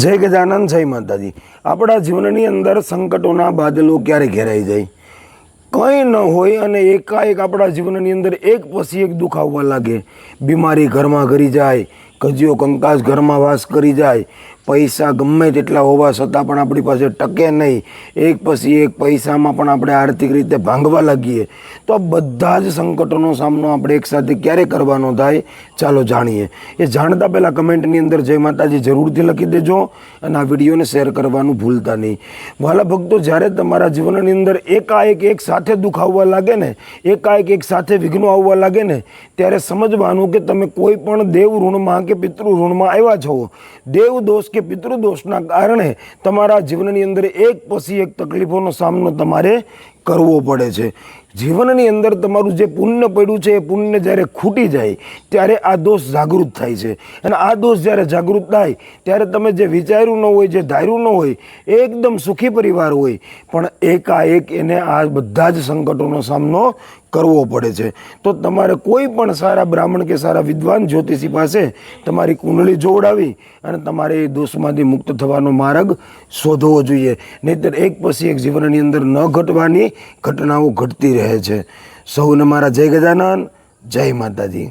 જય ગજાનંદ, જય માતાજી. આપણા જીવનની અંદર સંકટોના બાદલો ક્યારે ઘેરાઈ જાય? કંઈ ન હોય અને એકાએક આપણા જીવનની અંદર એક પછી એક દુઃખ આવવા લાગે. બીમારી ઘરમાં ઘરી જાય કજિયો કંકાસ ઘરમાં વાસ કરી જાય. પૈસા ગમે તેટલા હોવા છતાં પણ આપણી પાસે ટકે નહીં. એક પછી એક પૈસામાં પણ આપણે આર્થિક રીતે ભાંગવા લાગીએ. તો બધા જ સંકટોનો સામનો આપણે એકસાથે ક્યારે કરવાનો થાય? ચાલો જાણીએ. એ જાણતા પહેલાં કમેન્ટની અંદર જય માતાજી જરૂરથી લખી દેજો અને આ વિડીયોને શેર કરવાનું ભૂલતા નહીં. વાલા ભક્તો, જ્યારે તમારા જીવનની અંદર એકાએક એક સાથે દુઃખ આવવા લાગે ને, એકાએક એક સાથે વિઘ્નો આવવા લાગે ને, ત્યારે સમજવાનું કે તમે કોઈ પણ દેવ ઋણમાં કે પિતૃ ઋણમાં આવ્યા છો? દેવ દોષ કે પિતૃ દોષના કારણે તમારા જીવનની અંદર એક પછી એક તકલીફોનો સામનો તમારે કરવો પડે છે. જીવનની અંદર તમારું જે પુણ્ય પડ્યું છે, એ પુણ્ય જ્યારે ખૂટી જાય, ત્યારે આ દોષ જાગૃત થાય છે. અને આ દોષ જ્યારે જાગૃત થાય, ત્યારે તમે જે વિચાર્યું ન હોય, જે ધાર્યું ન હોય એકદમ સુખી પરિવાર હોય. પણ એકાએક એને આ બધા જ સંકટોનો સામનો કરવો પડે છે. તો તમારે કોઈ પણ સારા બ્રાહ્મણ કે સારા વિદ્વાન જ્યોતિષી પાસે તમારી કુંડળી જોવડાવી અને તમારે એ દોષમાંથી મુક્ત થવાનો માર્ગ શોધવો જોઈએ. નહીંતર એક પછી એક જીવનની અંદર ન ઘટવાની ઘટનાઓ ઘટતી રહે છે. સૌને મારા જય ગજાનન જય માતાજી.